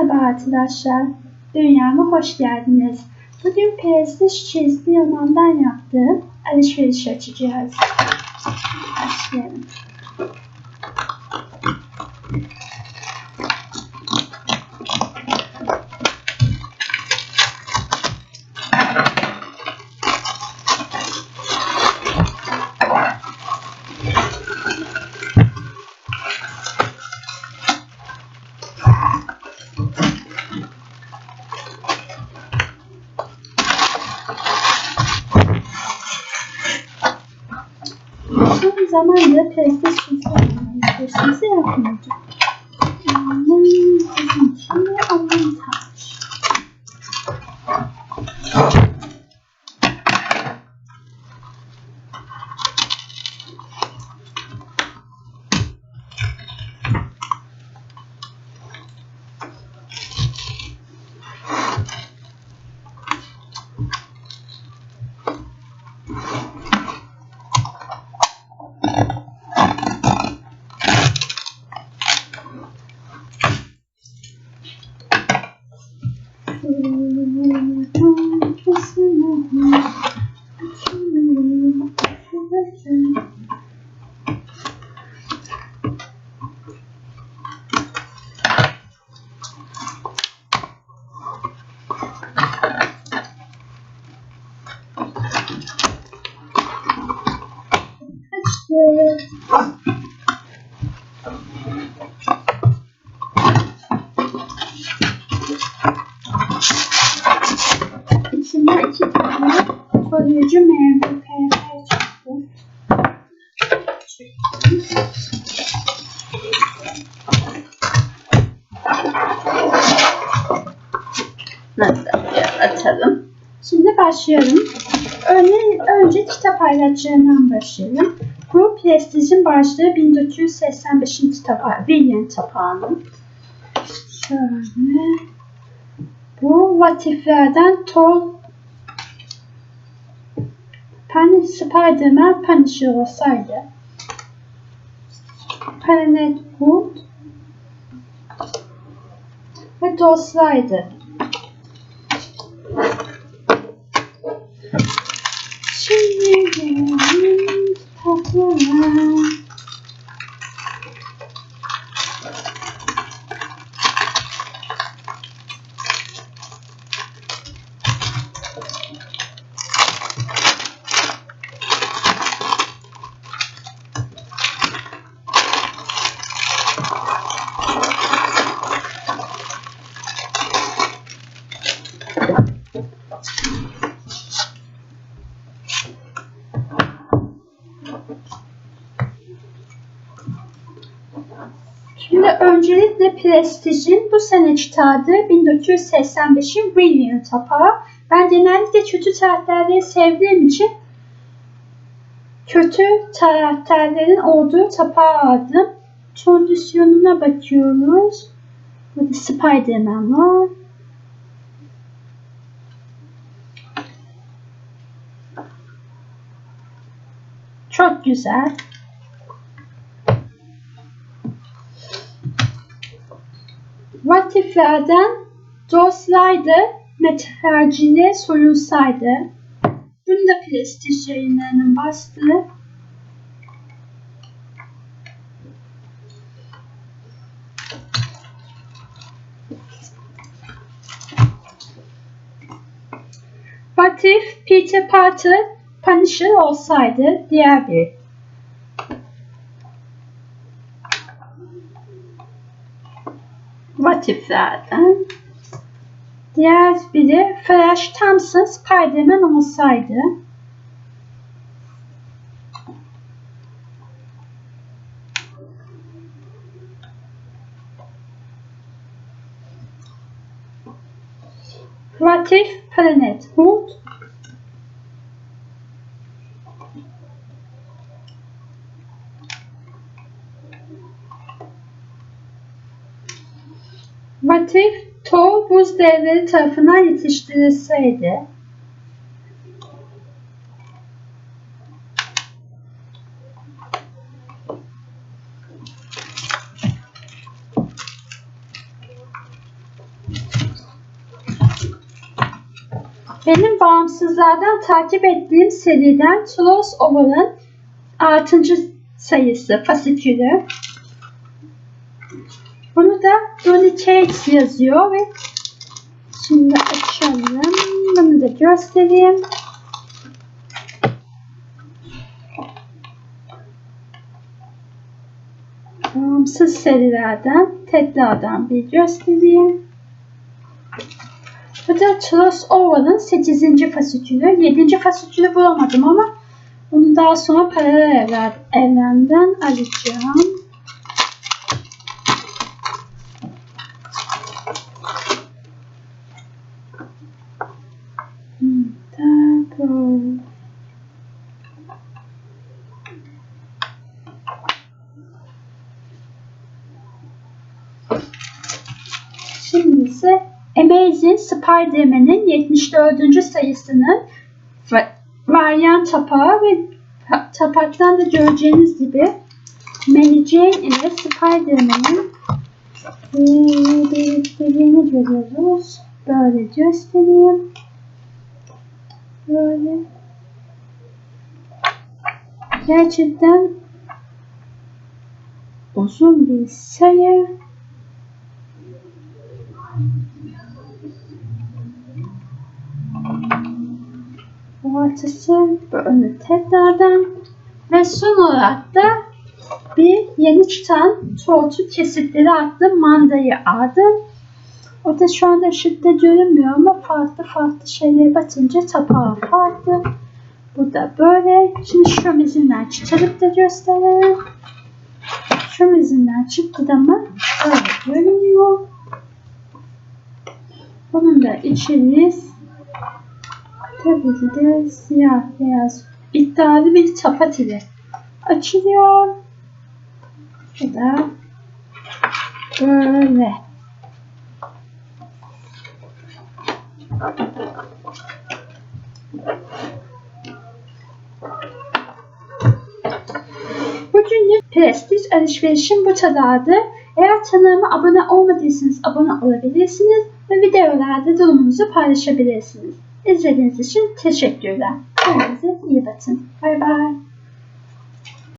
Merhaba arkadaşlar. Dünyama hoş geldiniz. Bugün Prestij çizgi yamandan yaptığım alışveriş açacağız. Başlayalım. Son zamanda Prestij çizgi yamandan Nasıl atalım? Şimdi başlıyorum. Önce, önce kitap ayraçlarından başlayalım. Bu Prestige'in başlığı 1985 kitap, William Tapağı'nın. Şöyle. Bu vatiflerden Tol Pan Spider-Man Punisher olsaydı. Planet Wood ve dostlardı. Şimdi gelin kitaplara. Şimdi öncelikle Prestige'in bu sene çıkardığı 1985'in William tapağı. Ben genellikle kötü taraftarları sevdiğim için kötü taraftarların olduğu tapağı aldım. Kondisyonuna bakıyoruz. Burada Spider-Man var. Çok güzel. Vatiflerden dostlardı, metalcine soyulsaydı. Bunu da prestij yayınlarının bastığı Vatif Peter Parker Punisher olsaydı diğer bir Vatiflerden. Diğer biri Flash Thompson Spider-Man olsaydı. Vatif Planet Hood. Vatif To buz devleri tarafından yetiştirilseydi Benim bağımsızlardan takip ettiğim seriden Tulos Ova'nın 6. sayısı fasikülü bunu da Donny Cates yazıyor ve şimdi açalım. Bunu da göstereyim. Bağımsız serilerden tekrardan bir göstereyim. Bu da Tulos Oval'ın 8. fasikülü. 7. fasikülü bulamadım ama bunu daha sonra paralel evler, evrenden alacağım. Da bu. İse Amazing Spider-Man'in 74. sayısının va- varyant tapağı ve ta- tapaktan da göreceğiniz gibi Mary Jane ile Spider-Man'in birlikteliğini görüyoruz. Böyle göstereyim. Böyle. Gerçekten uzun bir sayı. Ortası böyle tekrardan ve son olarak da bir yeni çıkan tortu kesitleri adlı mandayı aldım. O da şu anda ışıkta görünmüyor ama farklı farklı şeylere batınca tapağı farklı. Bu da böyle. Şimdi şu mizinden çıkarıp da gösterelim. Şu mizinden çıktı da mı böyle görünüyor. Bunun da içeriği Tabii ki de siyah beyaz iddialı bir tapat ile açılıyor. Bu da böyle. Bugünlük prestij alışverişim bu kadardı. Eğer kanalıma abone olmadıysanız abone olabilirsiniz ve videolarda durumunuzu paylaşabilirsiniz. İzlediğiniz için teşekkürler. Kendinize iyi bakın. Bay bay.